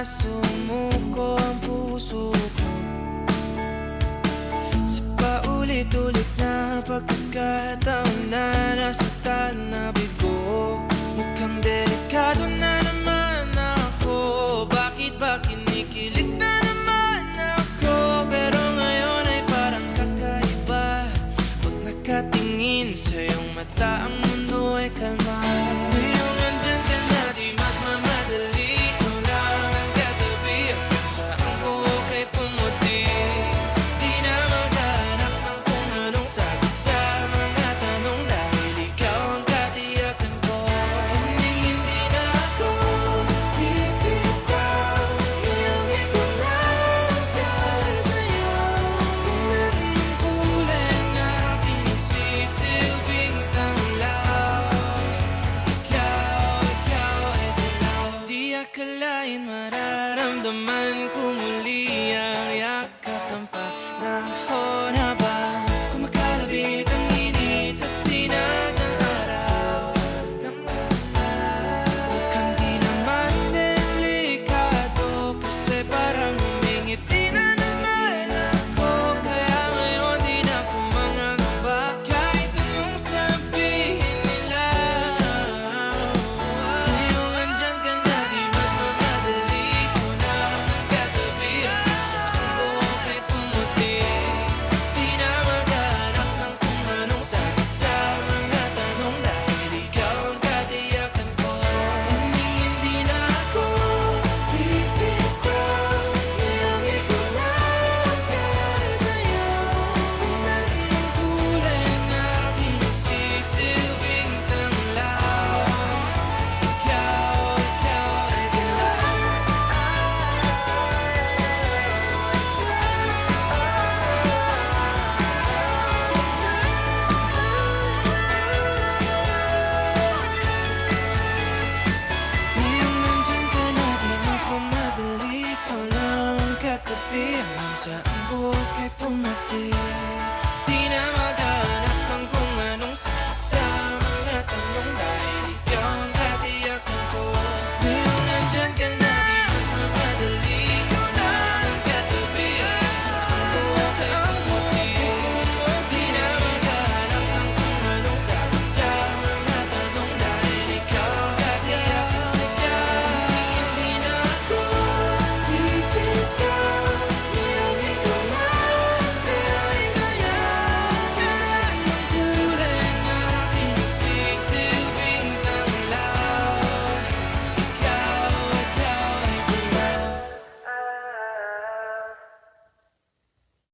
na sumuko ang puso ko Sa paulit-ulit na pagkakataon na nasaktan na bigo Mukhang delikado na naman ako. Bakit ba kinikilig na naman ako? Pero ngayon ay parang kakaiba. Pag nakatingin sa iyong mata ang mundo ay kalma. akalain mararamdaman ko sa ang buhok ay pumating